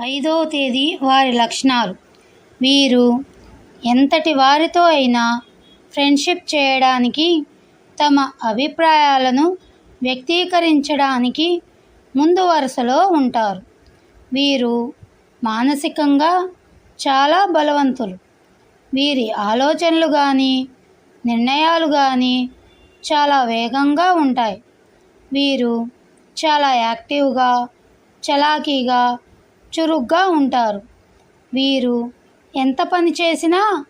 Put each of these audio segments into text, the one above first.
ఐదో తేదీ వారి లక్షణాలు. వీరు ఎంతటి వారితో అయినా ఫ్రెండ్షిప్ చేయడానికి తమ అభిప్రాయాలను వ్యక్తీకరించడానికి ముందు వరుసలో ఉంటారు. వీరు మానసికంగా చాలా బలవంతులు. వీరి ఆలోచనలు కానీ నిర్ణయాలు కానీ చాలా వేగంగా ఉంటాయి. వీరు చాలా యాక్టివ్గా చలాకీగా చురుగ్గా ఉంటారు. వీరు ఎంత పని చేసినా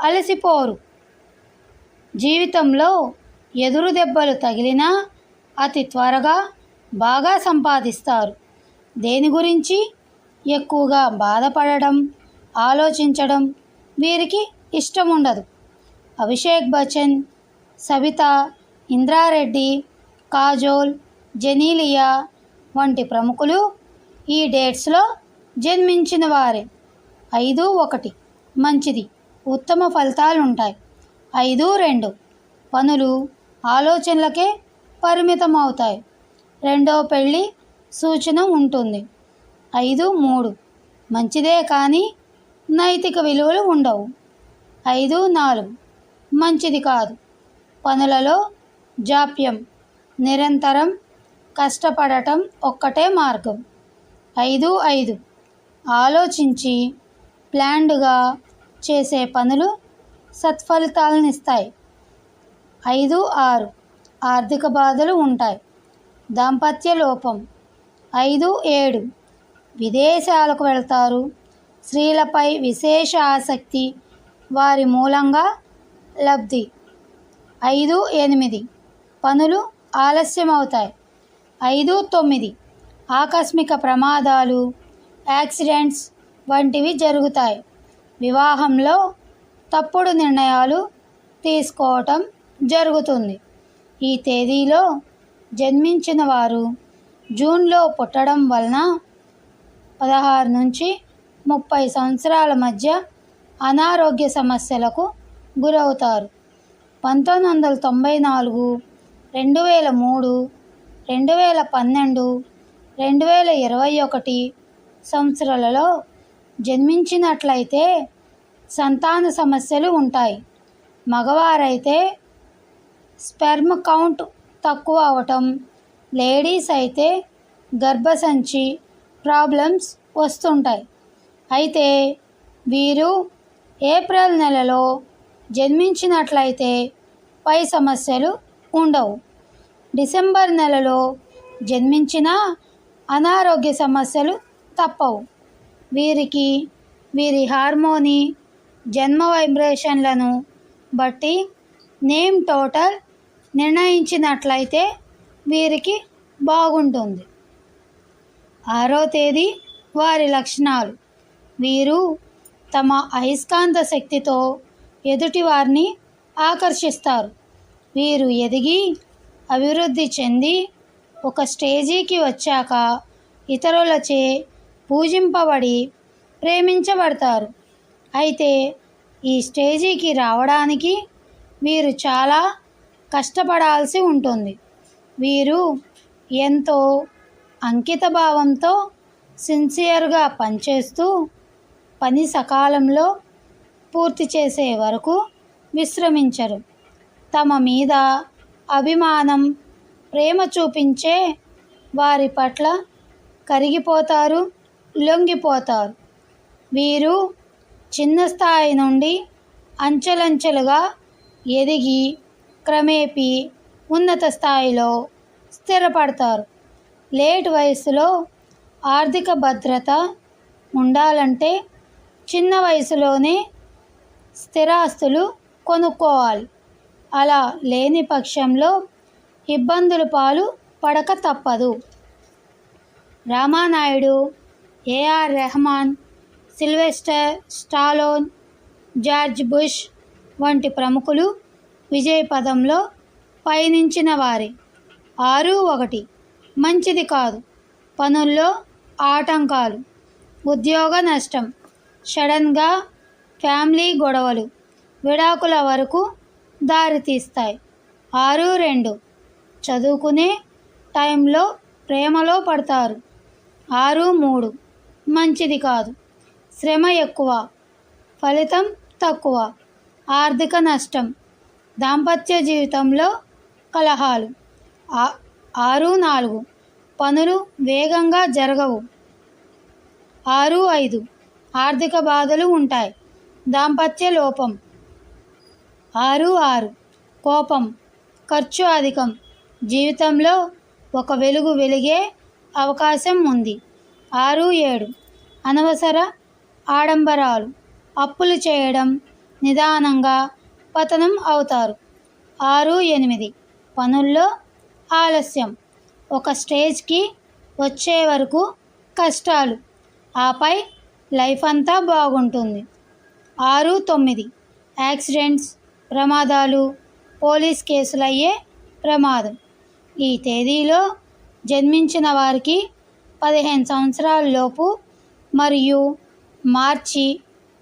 అలసిపోరు. జీవితంలో ఎదురు దెబ్బలు తగిలినా అతి త్వరగా బాగా సంపాదిస్తారు. దేని గురించి ఎక్కువగా బాధపడడం ఆలోచించడం వీరికి ఇష్టం ఉండదు అభిషేక్ బచ్చన్ సబిత ఇంద్రారెడ్డి కాజోల్ జెనీలియా వంటి ప్రముఖులు ఈ డేట్స్లో జన్మించిన వారే. ఐదు ఒకటి. మంచిది. ఉత్తమ ఫలితాలు ఉంటాయి ఐదు రెండు. పనులు ఆలోచనలకే పరిమితం అవుతాయి రెండో పెళ్ళి సూచన ఉంటుంది. ఐదు మూడు. మంచిదే కానీ నైతిక విలువలు ఉండవు. ఐదు నాలుగు. మంచిది కాదు. పనులలో జాప్యం నిరంతరం కష్టపడటం ఒక్కటే మార్గం. ఐదు ఐదు. ఆలోచించి ప్లాన్డ్గా చేసే పనులు సత్ఫలితాలను ఇస్తాయి ఐదు ఆరు ఆర్థిక బాధలు ఉంటాయి. దాంపత్య లోపం. ఐదు ఏడు విదేశాలకు వెళ్తారు. స్త్రీలపై విశేష ఆసక్తి వారి మూలంగా లబ్ధి. ఐదు ఎనిమిది పనులు ఆలస్యమవుతాయి. ఐదు తొమ్మిది ఆకస్మిక ప్రమాదాలు యాక్సిడెంట్స్ వంటివి జరుగుతాయి. వివాహంలో తప్పుడు నిర్ణయాలు తీసుకోవటం జరుగుతుంది. ఈ తేదీలో జన్మించిన వారు జూన్లో పుట్టడం వలన పదహారు నుంచి ముప్పై సంవత్సరాల మధ్య అనారోగ్య సమస్యలకు గురవుతారు. పంతొమ్మిది వందల తొంభై నాలుగు రెండు వేల మూడు రెండు వేల పన్నెండు రెండు వేల ఇరవై ఒకటి సంవత్సరాలలో జన్మించినట్లయితే సంతాన సమస్యలు ఉంటాయి. మగవారైతే స్పెర్మ్ కౌంట్ తక్కువ అవటం లేడీస్ అయితే గర్భసంచి ప్రాబ్లమ్స్ వస్తుంటాయి. అయితే వీరు ఏప్రిల్ నెలలో జన్మించినట్లయితే పై సమస్యలు ఉండవు. డిసెంబర్ నెలలో జన్మించిన అనారోగ్య సమస్యలు తప్పవు. వీరికి వీరి హార్మోని జన్మ వైబ్రేషన్లను బట్టి నేమ్ టోటల్ నిర్ణయించినట్లయితే వీరికి బాగుంటుంది. ఆరో తేదీ వారి లక్షణాలు. వీరు తమ అయస్కాంత శక్తితో ఎదుటివారిని ఆకర్షిస్తారు. వీరు ఎదిగి అభివృద్ధి చెంది ఒక స్టేజీకి వచ్చాక ఇతరులచే పూజింపబడి ప్రేమించబడతారు. అయితే ఈ స్టేజీకి రావడానికి వీరు చాలా కష్టపడాల్సి ఉంటుంది. వీరు ఎంతో అంకిత భావంతో సిన్సియర్గా పనిచేస్తూ పని సకాలంలో పూర్తి చేసే వరకు విశ్రమించరు. తమ మీద అభిమానం ప్రేమ చూపించే వారి పట్ల కరిగిపోతారు. లొంగిపోతారు. వీరు చిన్న స్థాయి నుండి అంచెలంచెలుగా ఎదిగి క్రమేపీ ఉన్నత స్థాయిలో స్థిరపడతారు. లేట్ వయసులో ఆర్థిక భద్రత ఉండాలంటే చిన్న వయసులోనే స్థిరాస్తులు కొనుక్కోవాలి. అలా లేని పక్షంలో ఇబ్బందుల పాలు పడక తప్పదు. Ramanaidu AR Rahman Sylvester Stallone George Bush వంటి ప్రముఖులు విజయ పదంలో పయనించిన వారే. ఆరు ఒకటి. మంచిది కాదు. పనుల్లో ఆటంకాలు ఉద్యోగ నష్టం సడన్గా ఫ్యామిలీ గొడవలు విడాకుల వరకు దారితీస్తాయి ఆరు రెండు. చదువుకునే టైంలో ప్రేమలో పడతారు. ఆరు మూడు. మంచిది కాదు. శ్రమ ఎక్కువ ఫలితం తక్కువ ఆర్థిక నష్టం దాంపత్య జీవితంలో కలహాలు. ఆరు నాలుగు పనులు వేగంగా జరగవు. ఆరు ఐదు ఆర్థిక బాధలు ఉంటాయి. దాంపత్య లోపం. ఆరు ఆరు కోపం ఖర్చు అధికం. జీవితంలో ఒక వెలుగు వెలిగే అవకాశం ఉంది. ఆరు ఏడు. అనవసర ఆడంబరాలు. అప్పులు చేయడం నిదానంగా పతనం అవుతారు. ఆరు ఎనిమిది. పనుల్లో ఆలస్యం. ఒక స్టేజ్కి వచ్చే వరకు కష్టాలు. ఆపై లైఫ్ అంతా బాగుంటుంది. ఆరు తొమ్మిది. యాక్సిడెంట్స్ ప్రమాదాలు పోలీస్ కేసులయ్యే ప్రమాదం. ఈ తేదీలో జన్మించిన వారికి పదిహేను సంవత్సరాల లోపు మరియు మార్చి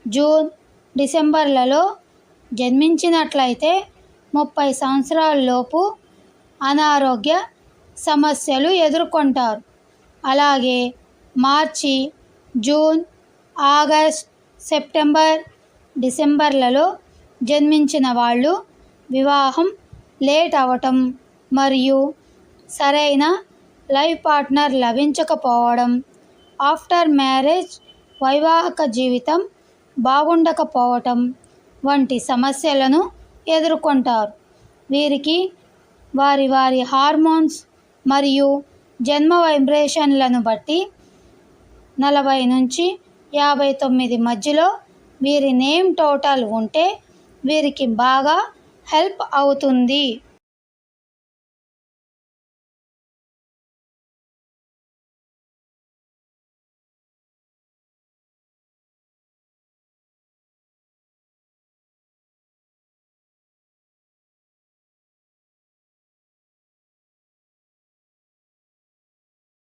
జూన్ డిసెంబర్లలో జన్మించినట్లయితే ముప్పై సంవత్సరాల లోపు అనారోగ్య సమస్యలు ఎదుర్కొంటారు. అలాగే మార్చి జూన్ ఆగస్ట్ సెప్టెంబర్ డిసెంబర్లలో జన్మించిన వాళ్ళు వివాహం లేట్ అవ్వటం మరియు సరైన లైఫ్ పార్ట్నర్ లభించకపోవడం ఆఫ్టర్ మ్యారేజ్ వైవాహిక జీవితం బాగుండకపోవటం వంటి సమస్యలను ఎదుర్కొంటారు. వీరికి వారి వారి హార్మోన్స్ మరియు జన్మ వైబ్రేషన్లను బట్టి నలభై నుంచి యాభై తొమ్మిది మధ్యలో వీరి నేమ్ టోటల్ ఉంటే వీరికి బాగా హెల్ప్ అవుతుంది.